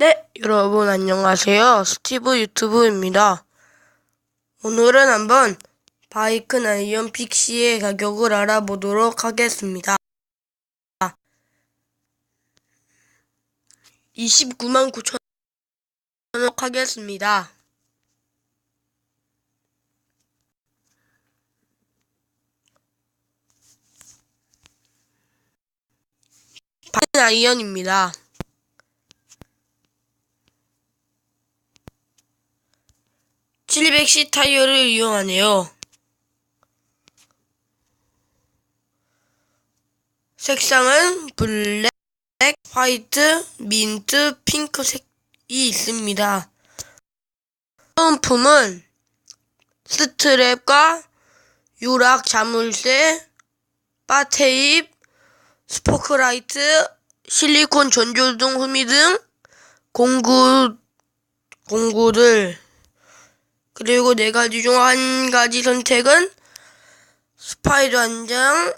네, 여러분 안녕하세요. 스티브 유튜브입니다. 오늘은 한번 바이크 나이언 픽시의 가격을 알아보도록 하겠습니다. 29만 9천 원 하겠습니다. 바이크 나이언입니다. 700C 타이어를 이용하네요. 색상은 블랙, 화이트, 민트, 핑크색이 있습니다. 소품은 스트랩과 유락 자물쇠, 바테입, 스포크라이트, 실리콘 전조등 후미 등 공구 공구들 그리고 네 가지 중 한 가지 선택은 스파이더 한 장,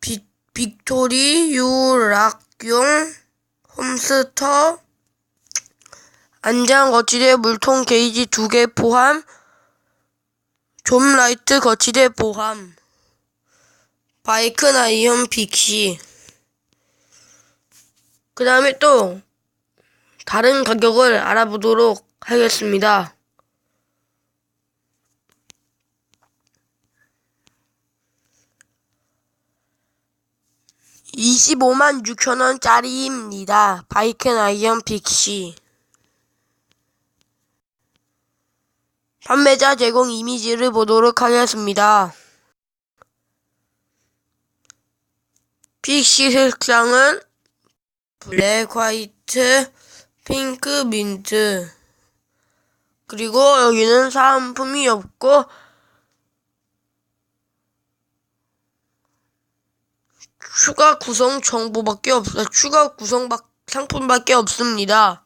빅, 빅토리 유락용 홈스터 안장 거치대 물통 게이지 두 개 포함 좀 라이트 거치대 포함 바이크 나이언 빅시 그 다음에 또 다른 가격을 알아보도록 하겠습니다. 25만 6천원짜리입니다. 바이켄 아이언 픽시. 판매자 제공 이미지를 보도록 하겠습니다. 픽시 색상은 블랙, 화이트, 핑크, 민트. 그리고 여기는 사은품이 없고 추가 구성 정보밖에 없, 추가 구성 박- 상품밖에 없습니다.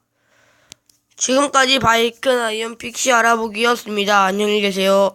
지금까지 바이크 아이언 픽시 알아보기였습니다. 안녕히 계세요.